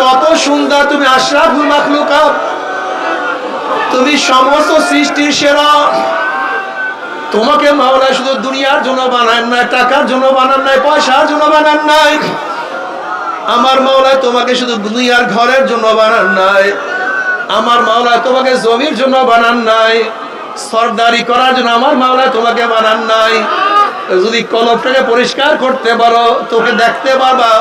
কত সুন্দর তুমি আশরাফুল মাখলুকাত। তুমি সমস্ত সৃষ্টির সেরা। তোমাকে মাওলা শুধু দুনিয়ার জন্য বানান নাই, টাকার জন্য বানান নাই, পয়সার জন্য বানান নাই। আমার মাওলায় তোমাকে শুধু দুনিয়ার ঘরের জন্য বানান নাই। আমার মাওলায় তোমাকে জমির জন্য বানান নাই। সর্দারি করার জন্য আমার মাওলায় তোমাকে বানান নাই। যদি কলপটাকে পরিষ্কার করতে পারো, তোকে দেখতে পারবা।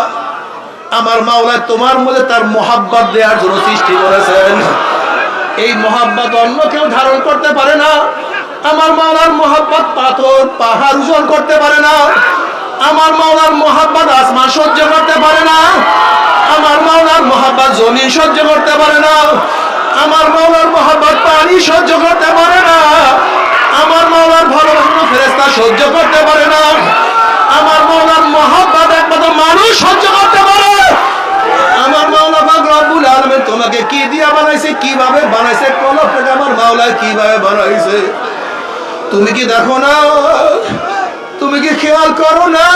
আমার মাওলায় তোমার মধ্যে তার মোহাব্বত দেওয়ার জন্য সৃষ্টি করেছেন। এই মোহাব্বত অন্য কেউ ধারণ করতে পারে না। আমার মাওলার মোহাব্বত পাথর, পাহাড় ওজন করতে পারে না। আমার মাওলার মোহাব্বত আসমান সহ্য করতে পারে না। আমার মাওলার মোহাব্বত জমিন সহ্য করতে পারে না। আমার মাওলার মোহাব্বত পানি সহ্য করতে পারে না। আমার মাওলার ভালোবাসা ফেরেস্তা সহ্য করতে পারে না। আমার মাওলার মোহাব্বত একমাত্র মানুষ সহ্য করতে পারে। মাওলা আলামিন তোমাকে কি দিয়া বানাইছে? কীভাবে বানাইছে? আমার মাওলা কীভাবে বানাইছে? তুমি কি দেখো না? তুমি কি খেয়াল করো না?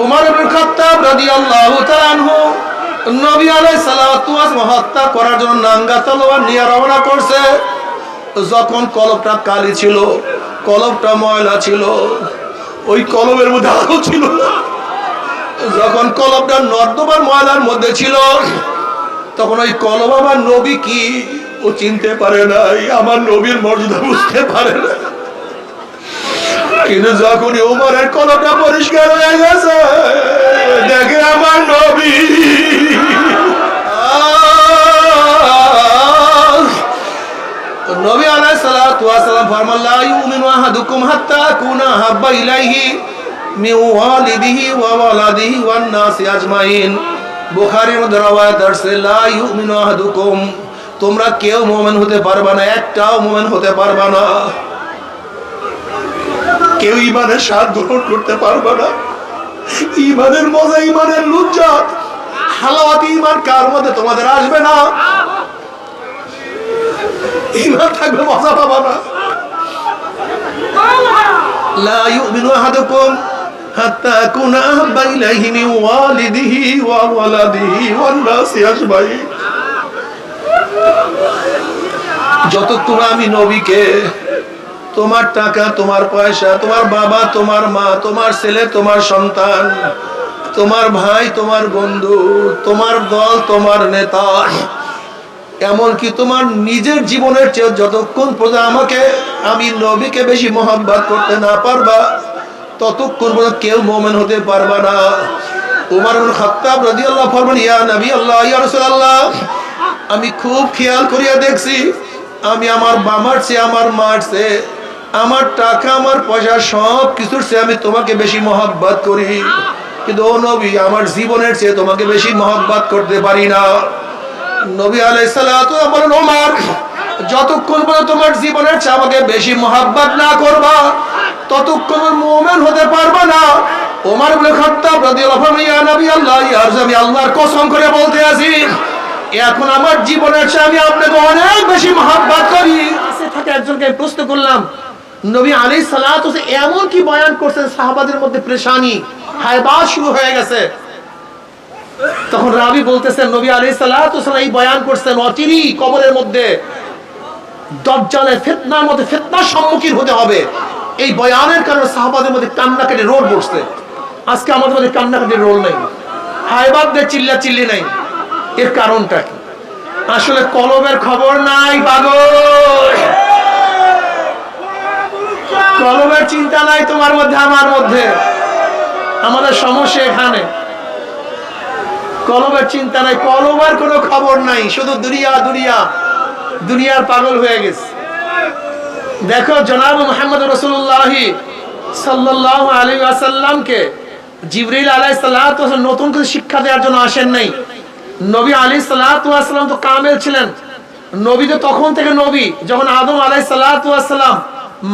উমর ইবনে খাত্তাব রাদিয়াল্লাহু তাআলা নবী আলাইহিস সালাতু করার জন্য নাঙ্গা তলোয়ার নিয়ে রওনা করছে। যখন কলবটা কালি ছিল কলবটা ময়লা ছিল, ওই কলবের মধ্যে আলো ছিল যখন কলবটা নর্দমার ময়লার মধ্যে ছিল তখন ওই কলব আমার নবী কি? ও চিনতে পারে নাই, আমার নবীর মর্যাদা বুঝতে পারে না। কিন্তু যখন উমরের কলবটা পরিষ্কার হয়ে গেছে, দেখে আমার নবী। নবী আলাইহিস সালাতু ওয়াস সালাম ফরমান লা ইউমিনু আহাদুকুম হাত্তা আকুনা হাব্বা ইলাইহি মিন ওয়ালিদিহি ওয়া ওয়ালাদিহি ওয়ান নাসি আজমাইন। বুখারীর মধ্যে রওয়ায়াত আছে লা ইউমিনু আহাদুকুম। তোমরা কেউ মুমিন হতে পারবা না, একটাও মুমিন হতে পারবা না। কেউ ইমানের স্বাদ গ্রহণ করতে পারবা না। ইমানের মজা ইমানের লুজ্জাত হালাওয়াত ইমান কার মধ্যে তোমাদের আসবে না? ইমান থাকবে মজা পাবা না। لا যতক্ষণ আমি নবীকে, তোমার টাকা, তোমার পয়সা, তোমার বাবা, তোমার মা, তোমার ছেলে, তোমার সন্তান, তোমার ভাই, তোমার বন্ধু, তোমার দল, তোমার নেতা, এমনকি তোমার নিজের জীবনের চেয়ে যতক্ষণ পর্যন্ত আমাকে, আমি নবীকে বেশি মহব্বত করতে না পারবা ততক্ষণ পর্যন্ত কেউ মোমেন হতে পারবে না। উমর খাত্তাব রাদিয়াল্লাহু ফরমান ইয়া নবী আল্লাহ, ইয়া রাসূলুল্লাহ, আমি খুব খেয়াল করিয়া দেখছি, আমি আমার চেয়ে আমার মার চেয়ে, আমার টাকা, আমার পয়সা সব কিছুর চেয়ে আমি তোমাকে বেশি মহব্বত করি। কিন্তু ও নবী, আমার জীবনের চেয়ে তোমাকে বেশি মহব্বত করতে পারি না। নবী আলাইসালাতু বলেন, ওমর যতক্ষণ পর্যন্ত তোমার জীবনের আমাকে বেশি মহাব্বত না করবা, ততক্ষণ মুমিন হতে পারবা না। ওমর ইবনে খাত্তাব নবী আল্লাহ আল্লাহর কসম করে বলতে আছি, এখন আমার জীবনের চেয়ে আমি আপনাকে অনেক বেশি মহাব্বত করি। থাকে একজনকে প্রশ্ন করলাম, নবী আলাইহিস সালাতু এমন কি বয়ান করছেন সাহাবাদের মধ্যে শুরু হয়ে গেছে। তখন রাবি বলতেছেন, নবী আলাইহিস সালাতু এই বয়ান করছেন অচিরি কবরের মধ্যে। দজ্জালের ফিতনার মধ্যে ফিতনার সম্মুখীন হতে হবে। এই বয়ানের কারণে সাহাবাদের মধ্যে কান্নাকাটি রোল বসছে। আজকে আমাদের মধ্যে কান্নাকাটির রোল নেই। হায়বাদদের চিল্লা চিল্লি নাই। এর কারণটা কি? আসলে কলমের খবর নাই, পাগল। কলমের চিন্তা নাই তোমার মধ্যে, আমার মধ্যে। আমাদের সমস্যা এখানে। কলমের চিন্তা নাই কলমের কোনো খবর নাই, শুধু দুরিয়া দুনিয়া। দুনিয়ার পাগল হয়ে গেছে। দেখো জনাব মোহাম্মদ রসুল্লাহ সাল্লাহ আলী আসাল্লামকে জিবরিল আলাই সাল্লাহ নতুন কিছু শিক্ষা দেওয়ার জন্য আসেন নাই। নবী আলী সাল্লাহাম তো কামেল ছিলেন। নবী তো তখন থেকে নবী, যখন আদম আলাই সাল্লাহাম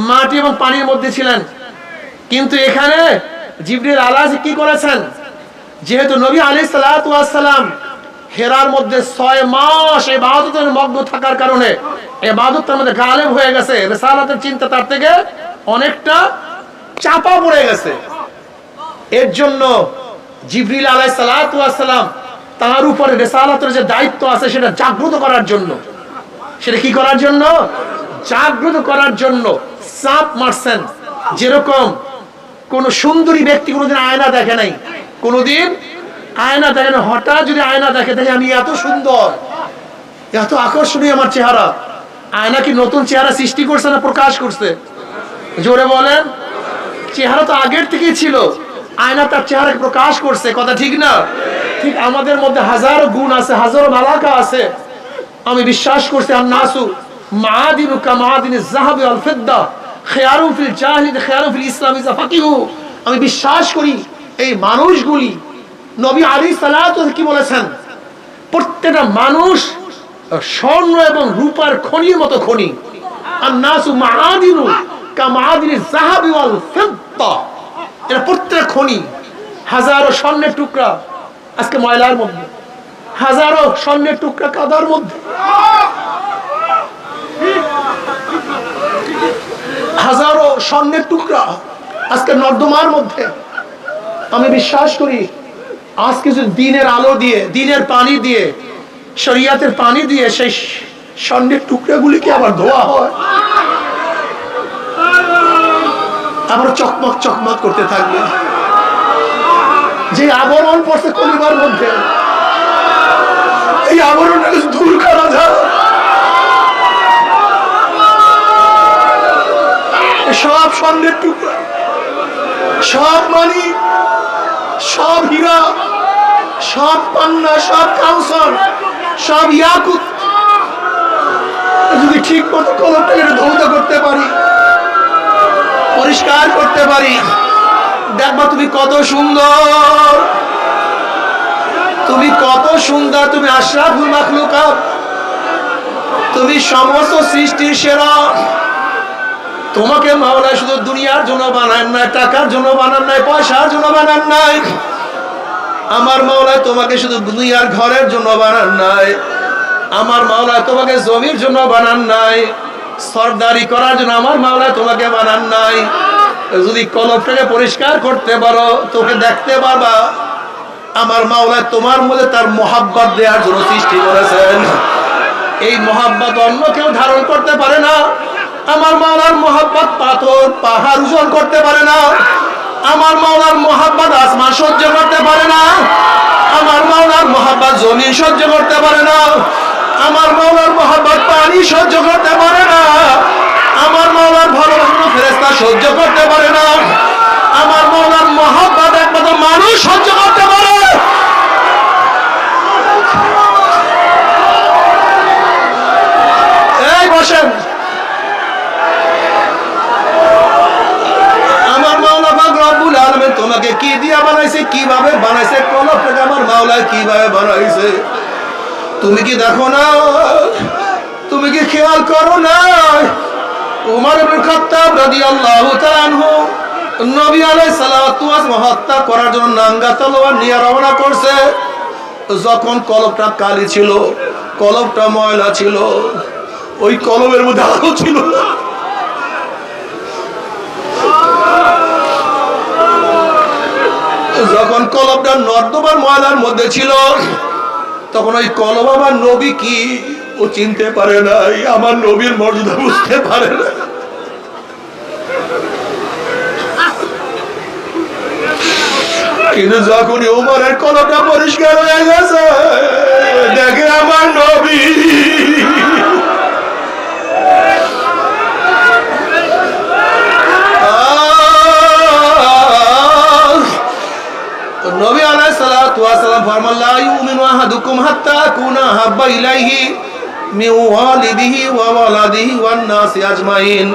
মাটি এবং পানির মধ্যে ছিলেন। কিন্তু এখানে জিবরিল আলাহ কি করেছেন? যেহেতু নবী আলী সাল্লাহাম হেরার মধ্যে ছয় মাস এই বাহাদুতের মগ্ন থাকার কারণে বাহাদুরটার মধ্যে গালেব হয়ে গেছে। রেসালাতের চিন্তা তার থেকে অনেকটা চাপা পড়ে গেছে। এর জন্য জিবরিল আলাই সালাম তার উপরে রেসালাতের যে দায়িত্ব আছে সেটা জাগ্রত করার জন্য। সেটা কি করার জন্য? জাগ্রত করার জন্য চাপ মারছেন। যেরকম কোন সুন্দরী ব্যক্তি কোনোদিন আয়না দেখে নাই, কোনোদিন আয়না দেখে না, হঠাৎ যদি আয়না দেখে দেখে আমি এত সুন্দর, এত আকর্ষণীয় আমার চেহারা। আয়না কি নতুন চেহারা সৃষ্টি করছে না প্রকাশ করছে? জোরে বলেন। চেহারা তো আগের থেকেই ছিল। আয়না তার চেহারাকে প্রকাশ করছে, কথা ঠিক না? ঠিক আমাদের মধ্যে হাজারো গুণ আছে, হাজারো মালাকা আছে। আমি বিশ্বাস করছি আর নাসু মাদিনু কা মাদিনে জাহাবি আল ফিদ্দা ইসলাম আমি বিশ্বাস করি, এই মানুষগুলি নবী আলী সালাত কি বলেছেন? প্রত্যেকটা মানুষ স্বর্ণ এবং রূপার খনির মতো খনি। আর হাজারো স্বর্ণের টুকরা আজকে ময়লার হাজারো স্বর্ণের টুকরা কাদার মধ্যে। হাজারো স্বর্ণের টুকরা আজকে নর্দমার মধ্যে। আমি বিশ্বাস করি আজ কিছু দিনের আলো দিয়ে, দিনের পানি দিয়ে, শরিয়াতের পানি দিয়ে সেই স্বর্ণের টুকরাগুলিকে আবার ধোয়া হয়, আবার চকমক চকমক করতে থাকবে। যে আবরণ পড়ছে কলিবার মধ্যে, এই আবরণটাকে দূর করা যায় সব স্বর্ণের টুকরা, সব মানি সব হীরা, সব পান্না, সব কাউসর, সব ইয়াকুত। যদি ঠিক মতো কলমটাকে ধৌত করতে পারি, পরিষ্কার করতে পারি, দেখবা তুমি কত সুন্দর। তুমি কত সুন্দর, তুমি আশরাফুল মাখলুকাত। তুমি সমস্ত সৃষ্টির সেরা। তোমাকে মাওলা শুধু দুনিয়ার জন্য বানান নাই, টাকার জন্য বানান নাই, পয়সার জন্য বানান নাই। আমার মাওলায় তোমাকে শুধু দুনিয়ার ঘরের জন্য বানান নাই। আমার মাওলায় তোমাকে জমির জন্য বানান নাই। সর্দারি করার জন্য আমার মাওলায় তোমাকে বানান নাই। যদি কলপটাকে পরিষ্কার করতে পারো, তোকে দেখতে পারবা আমার মাওলায় তোমার মধ্যে তার মোহাব্বত দেওয়ার জন্য সৃষ্টি করেছেন। এই মোহাব্বত অন্য কেউ ধারণ করতে পারে না। আমার মাওলার মোহাব্বত পাথর পাহাড় ওজন করতে পারে না। আমার মাওলার মোহাব্বত আসমান সহ্য করতে পারে না। আমার মাওলার মোহাব্বত জমিন সহ্য করতে পারে না। আমার মাওলার মোহাব্বত পানি সহ্য করতে পারে না। আমার মাওলার ভালোবাসানো ফেরেস্তা সহ্য করতে পারে না। আমার মাওলার মোহাব্বত একমাত্র মানুষ সহ্য করতে পারে। এই বসেন আমার মাওলা পাক রব্বুল আলামিন তোমাকে কি দিয়া বানাইছে, কীভাবে বানাইছে কলপটাকে আমার মাওলা কীভাবে বানাইছে? তুমি কি দেখো না? তুমি কি খেয়াল করো না? উমর ইবনে খাত্তাব রাদিয়াল্লাহু তাআলা নবী আলাইহিস সালাতু ওয়াস করার জন্য নাঙ্গা তলোয়ার নিয়ে রওনা করছে। যখন কলবটা কালি ছিল কলবটা ময়লা ছিল, ওই কলমের মধ্যে আলো ছিল না। যখন কলবটা নর্দমার ময়লার মধ্যে ছিল, তখন ওই কলব আমার নবী কি? ও চিনতে পারে নাই, আমার নবীর মর্যাদা বুঝতে পারে না কিন্তু যখন উমরের কলবটা পরিষ্কার হয়ে গেছে, দেখে আমার নবী মিন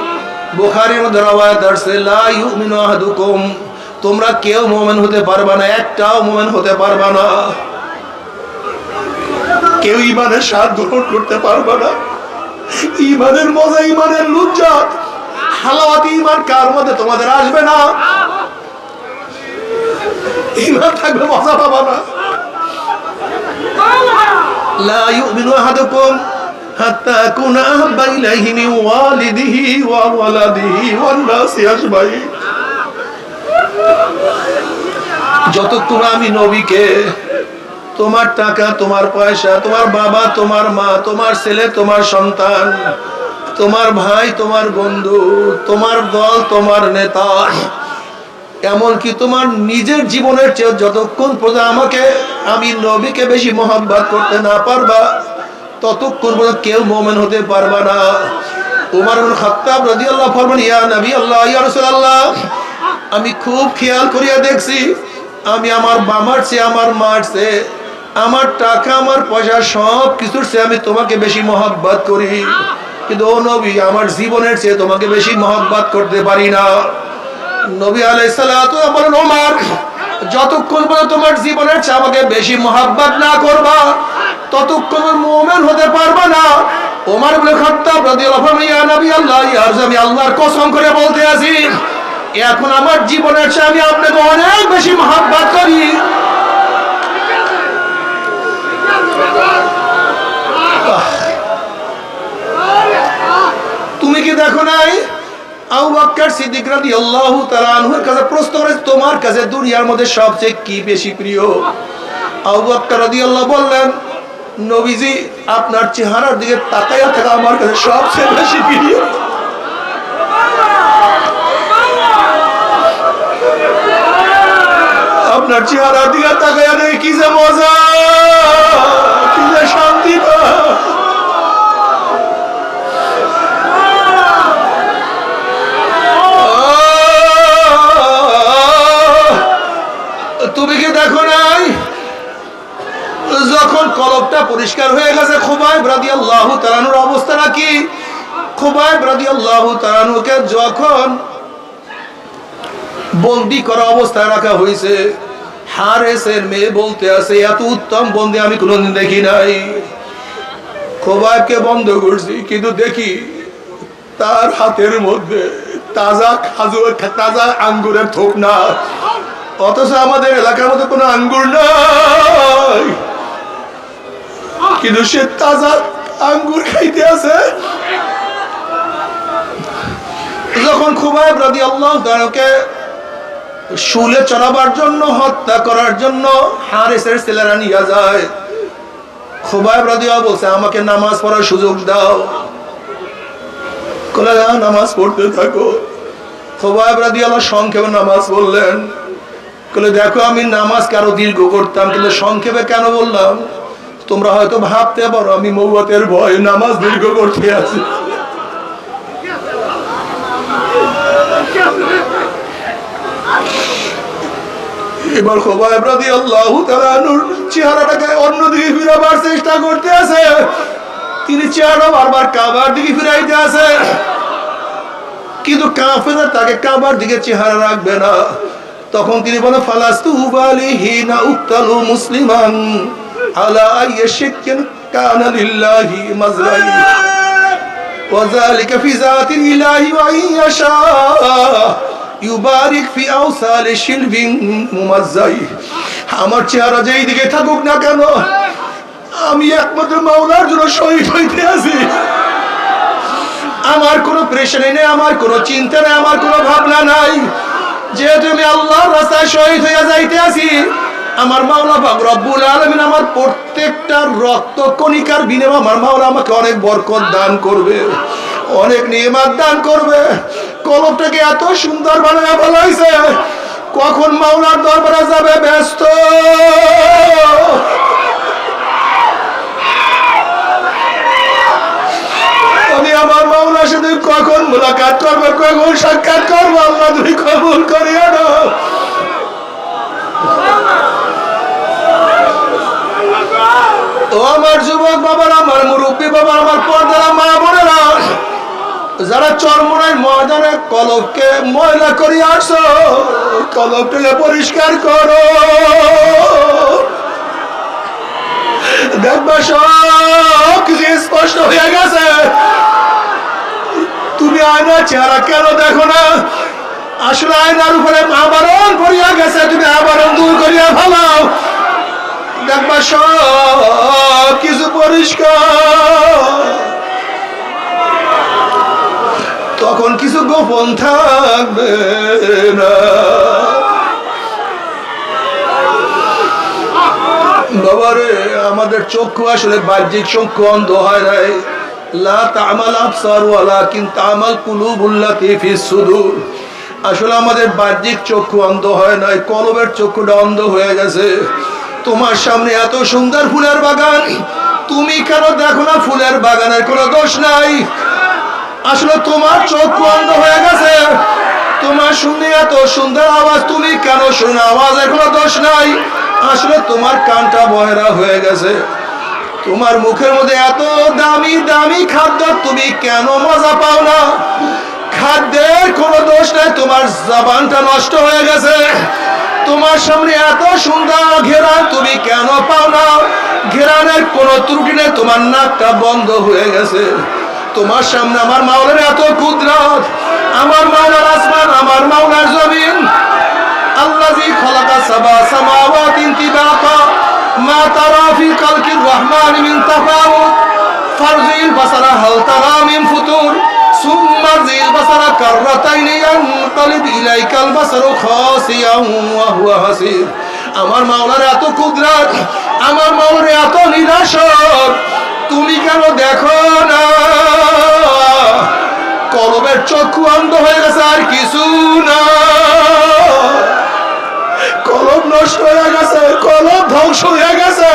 তোমরা কেউ মুমিন হতে পারবা না একটাও মুমিন হতে পারবা না কেউ ইমানের স্বাদ গ্রহণ করতে পারবা না ইমানের মজা ইমানের লুজ্জত হালাওয়াত ইমান কার মধ্যে তোমাদের আসবে না ইমান থাকবে মজা পাবা না لا يؤمن أحدكم حتى أكون أحب إليه من والده وولده والناس أجمعين যতক্ষণ আমি নবীকে তোমার টাকা তোমার পয়সা তোমার বাবা তোমার মা তোমার ছেলে তোমার সন্তান তোমার ভাই তোমার বন্ধু তোমার দল তোমার নেতা এমনকি তোমার নিজের জীবনের চেয়ে যতক্ষণ পর্যন্ত আমাকে, আমি নবীকে বেশি মহাব্বাত করতে না পারবা, ততক্ষণ পর্যন্ত কেউ মোমেন হতে পারবা না। উমার ইবনে খাত্তাব আল্লাহ ফরমান ইয়া নবী আল্লাহ, ইয়া রাসূলুল্লাহ, আমি খুব খেয়াল করিয়া দেখছি, আমি আমার বাবার চেয়ে, আমার মার চেয়ে, আমার টাকা, আমার পয়সা সব কিছুর চেয়ে আমি তোমাকে বেশি মহব্বত করি। কিন্তু ও নবী, আমার জীবনের চেয়ে তোমাকে বেশি মহব্বত করতে পারি না। নবী আলাইসালাতু যতক্ষণ পর্যন্ত তোমার জীবনের চেয়ে আমাকে বেশি মহাব্বত না করবা, ততক্ষণ মুমিন হতে পারবা না। ওমর ইবনে খাত্তাব রাদিয়াল্লাহু আনহু নবী আল্লাহ, ইয়া আমি আল্লাহর কসম করে বলতে আছি, এখন আমার জীবনের চেয়ে আমি আপনাকে অনেক বেশি মহাব্বত করি। তুমি কি দেখো নাই? আবু বকর সিদ্দিক রাদিয়াল্লাহু তাআলা তোমার কাছে দুনিয়ার মধ্যে সবচেয়ে কি বেশি প্রিয়? আবু বকর রাদিয়াল্লাহু বললেন, নবীজি, আপনার চেহারার দিকে তাকাইয়া থাকা আমার কাছে সবচেয়ে বেশি প্রিয়। আপনার চেহারার দিকে তাকাইয়া দেখে কি যে মজা। তুমি কি দেখো নাই? যখন কলবটা পরিষ্কার হয়ে গেছে খুবাই ব্রাদি আল্লাহ তালানুর অবস্থা নাকি? খুবাই ব্রাদি আল্লাহ তালানুকে যখন বন্দি করা অবস্থায় রাখা হয়েছে, হারেসের মেয়ে বলতে আছে, এত উত্তম বন্দি আমি কোনোদিন দেখি নাই। খোবাইবকে বন্ধ করছি, কিন্তু দেখি তার হাতের মধ্যে তাজা খাজুর, তাজা আঙ্গুরের থোক না অথচ আমাদের এলাকার মধ্যে কোনো আঙ্গুর নাই। কিন্তু সে তাজা আঙ্গুর খাইতে আছে। যখন খুবাইব রাদি আল্লাহ তারকে শুলে চড়াবার জন্য হত্যা করার জন্য হারেসের ছেলেরা নিয়ে যায় খুবাইব রাদি বলছে আমাকে নামাজ পড়ার সুযোগ দাও। কলে "হ্যাঁ, নামাজ পড়তে থাকো। খোবাইব রাদি আল্লাহ সংক্ষেপে নামাজ বললেন বলে দেখো আমি নামাজকে আরও দীর্ঘ করতাম, কিন্তু সংক্ষেপে কেন বললাম? তোমরা হয়তো ভাবতে পারো, আমি মৌয়াতের ভয় নামাজ দীর্ঘ করতে আছি। এবার খোবাইব আল্লাহ তাআলার চেহারাটাকে অন্যদিকে ফিরাবার চেষ্টা করতে আছে। তিনি চেহারা বারবার কাবার দিকে ফিরাইতে আছে। কিন্তু কাফেরা তাকে কাবার দিকে চেহারা রাখবে না। তখন তিনি বলে ফালাস্তু বালিহি না উক্তালু মুসলিমান আলা আইয়াশিকিন কানা লিল্লাহি মাজরাই وذلك في ذات الإله وإن يشاء يبارك في أوصال شلب ممزي আমার চেহারা যেই দিকে থাকুক না কেন আমি একমাত্র মাওলার জন্য শহীদ হইতে আছি আমার কোনো প্রেশারে নেই আমার কোনো চিন্তা নেই আমার কোনো ভাবনা নাই যেহেতু আমি আল্লাহর রাস্তায় শহীদ হইয়া যাইতে আছি, আমার মাওলা পাক রব্বুল আলামিন আমার প্রত্যেকটা রক্ত কণিকার বিনিময়ে আমার মাওলা আমাকে অনেক বরকত দান করবে, অনেক নিয়ামত দান করবে। কলবটাকে এত সুন্দর বানায় ভালো হয়েছে কখন মাওলার দরবারে যাবে ব্যস্ত আমি সাথে কখন মোলাকাত করব, কখন সাক্ষাৎ করব, আল্লাহ তুমি কবুল করিয়া ও আমার যুবক বাবার, আমার মুরব্বী আমার পর্দারা, মা বোনেরা, যারা চরমনায় ময়দানে কলবকে ময়লা করে আসো কলবটাকে পরিষ্কার করো। দেখবা সব কিছু স্পষ্ট হয়ে গেছে। তুমি আয়না চেহারা কেন দেখো না? আসলে আয়নার উপরে আবরণ পড়িয়া গেছে, তুমি আবরণ দূর করিয়া ফেলাও। দেখবা সব কিছু পরিষ্কার। তখন কিছু গোপন থাকবে না। বাবারে, আমাদের চক্ষু আসলে বাহ্যিক চক্ষু অন্ধ হয় নাই। লা তামাল আফসার ওয়ালাকিন তামাল কুলুবুল্লাতি ফিস আসলে আমাদের বাহ্যিক চক্ষু অন্ধ হয় নাই, কলবের চক্ষুটা অন্ধ হয়ে গেছে। তোমার সামনে এত সুন্দর ফুলের বাগান, তুমি কেন দেখো না ফুলের বাগানের কোনো দোষ নাই? আসলে তোমার চক্ষু অন্ধ হয়ে গেছে। তোমার শুনে এত সুন্দর আওয়াজ, তুমি কেন শুনে আওয়াজের কোনো দোষ নাই? আসলে তোমার কানটা বয়রা হয়ে গেছে। তোমার মুখের মধ্যে এত দামি দামি খাদ্য তুমি কেন মজা পাও না? খাদ্যের কোনো দোষ নাই, তোমার জবানটা নষ্ট হয়ে গেছে। তোমার সামনে এত সুন্দর ঘেরান তুমি কেন পাও না? ঘেরানের কোনো ত্রুটি নেই, তোমার নাকটা বন্ধ হয়ে গেছে। তোমার সামনে আমার মাওলার এত কুদরত আমার মাওলার আসমান খালকির রহমান মিন তাফাউত ফারজিল বাসারা হাল তারা মিন ফুতুর ثم ارجع البصر كرتين ينقلب إليك البصر خاسئا وهو حسير আমার মাওলার এত কুদরত আমার মাওলার এত নিরাশক তুমি কেন দেখো না কলবের চক্ষু অন্ধ হয়ে গেছে আর কিছু না কলব নষ্ট হয়ে গেছে কলব ধ্বংস হয়ে গেছে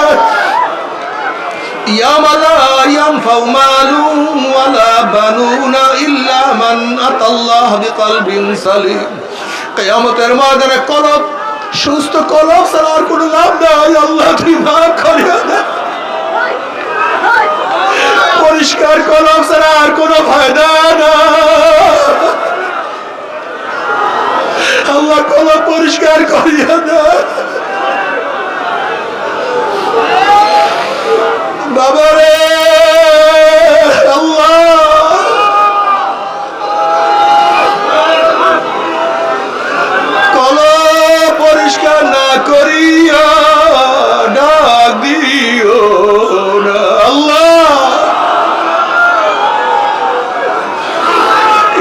পরিষ্কার কলক ছাড়া আর কোনো ফায়দা না আল্লাহ কলম পরিষ্কার করিয়া না বাবারে কল পরিষ্কার না করিয়া ডাক দিও না আল্লাহ।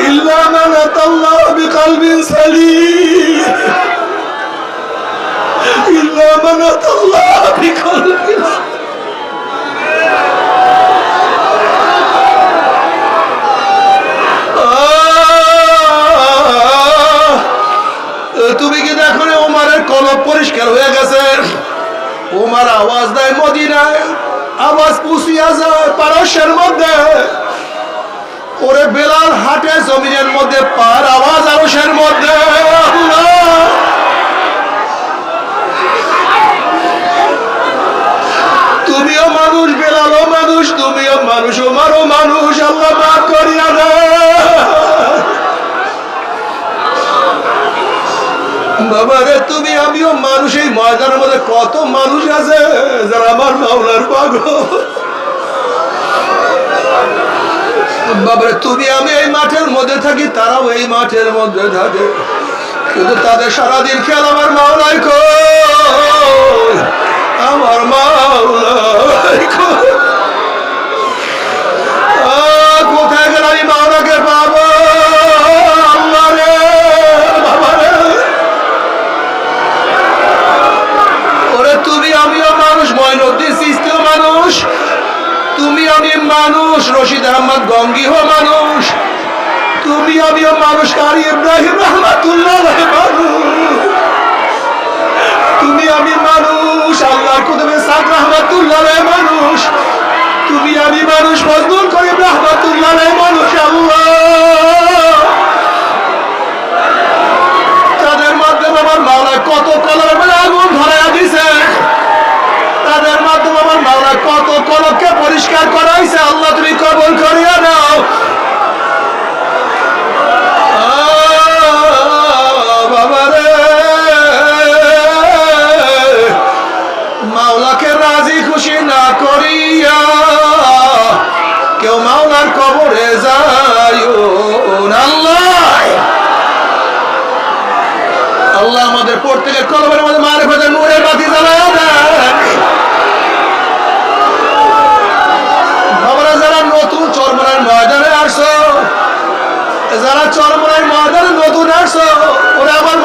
ইল্লা মানাত আল্লাহ বিকালবিন সালিম। আওয়াজ দেয় মদিনায়, আওয়াজ পুষিয়া যায় পারস্যের মধ্যে। ওরে বেলাল হাটে জমিনের মধ্যে পার আওয়াজ আরসের মধ্যে। তুমিও মানুষ, বেলালও মানুষ, তুমিও মানুষ, ওমারও মানুষ, আল্লাহ করিয়া না বাবা রে, তুমি, আমিও মানুষ, এই ময়দানের মধ্যে কত মানুষ আছে যারা আমার মাওলার পাগল? বাবারে তুমি, আমি এই মাঠের মধ্যে থাকি, তারাও এই মাঠের মধ্যে থাকে। কিন্তু তাদের সারাদিন খেয়াল আমার মাওলাই কই? আমার মাওলাই কই? মানুষ রশিদ আহমদ গঙ্গিও মানুষ। তুমি আমিও মানুষ কারি ইব্রাহিম রহমাতুল্লাহ আমাদের প্রত্যেকের কলমের মধ্যে মারে ফেলে, নূরের বাতি জ্বালায় আমরা। যারা নতুন চরমরার ময়দানে আসছো, যারা চরমরার ময়দানে নতুন ওরা আবার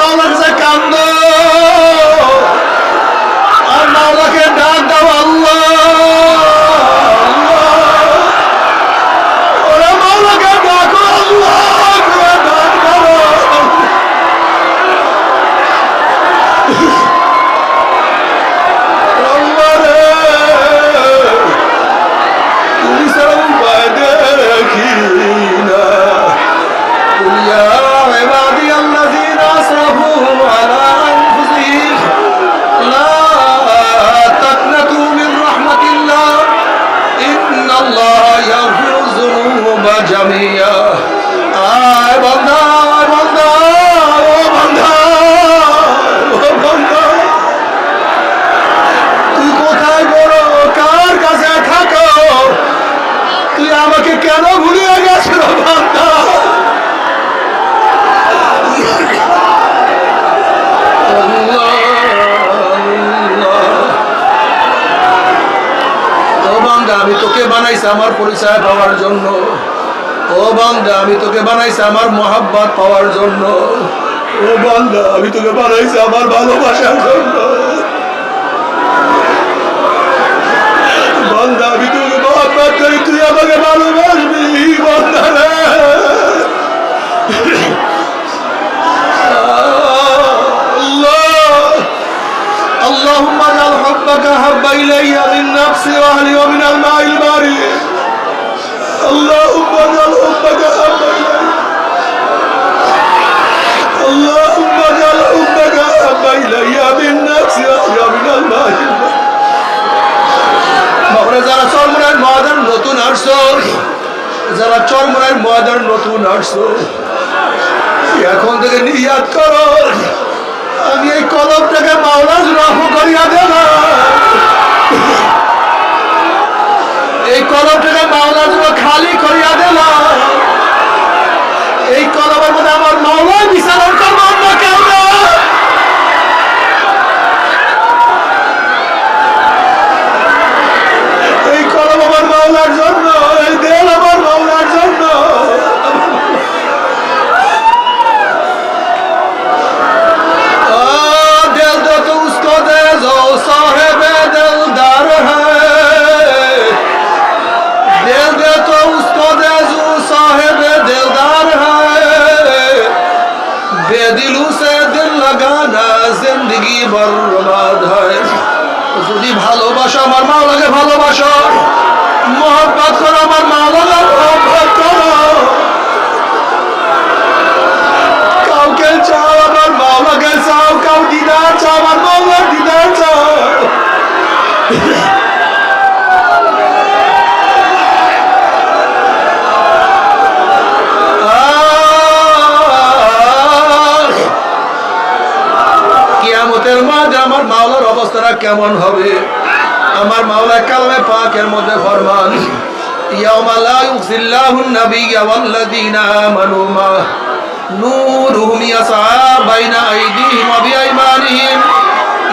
কান্দ। আর মাওলাকে পরিচয় পাওয়ার জন্য ও বান্দা আমি তোকে বানাইছি আমার মোহাব্বত পাওয়ার জন্য ও বান্দা আমি তোকে বানাইছি আমার ভালোবাসার জন্য বান্দা আমি তোকে মোহাব্বত করি তুই আমাকে ভালোবাসবি বান্দা রে আল্লাহ اللهم اجعل حبك حب الي من نفسي واهلي ومن الماء البارد اللهم اجعل حبك حب الي اللهم اجعل حبك حب الي من نفسي واهلي ومن الماء البارد বাবরে যারা চরমরার ময়দান নতুন আসছো যারা চরমরার ময়দান নতুন আসছো এখন থেকে নিয়াত করো আমি এই কলমটাকে হয় যদি ভালোবাসো আমার মাওলাকে ভালোবাসো। মহব্বত করো আমার মাওলাকে মহব্বত করো। কাউকে চাও আমার মাওলাকে চাও, কাউ দিদার চাও আমার মাওলার দিদার চাও। কেমন হবে আমার মাওলা কালামে পাকের মধ্যে ফরমান ইয়াউমা লা ইউখজিল্লাহুন নাবিয়্যা ওয়াল্লাযীনা আমানু মা نورهم يسعى بين أيديهم وبأيمانهم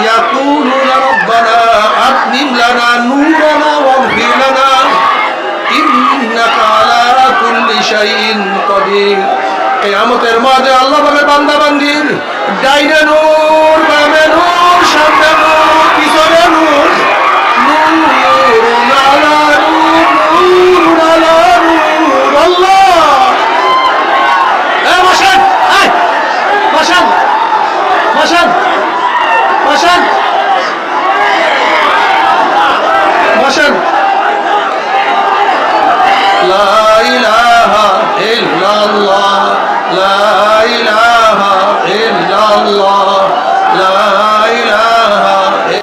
يقولون ربنا أتمم لنا نورنا واغفر لنا إنك على كل شيء قدير কেয়ামতের মাঝে আল্লাহ পাকের বান্দা বান্দির ডাইনে নূর বামে নূর সামনে নূর পিছনে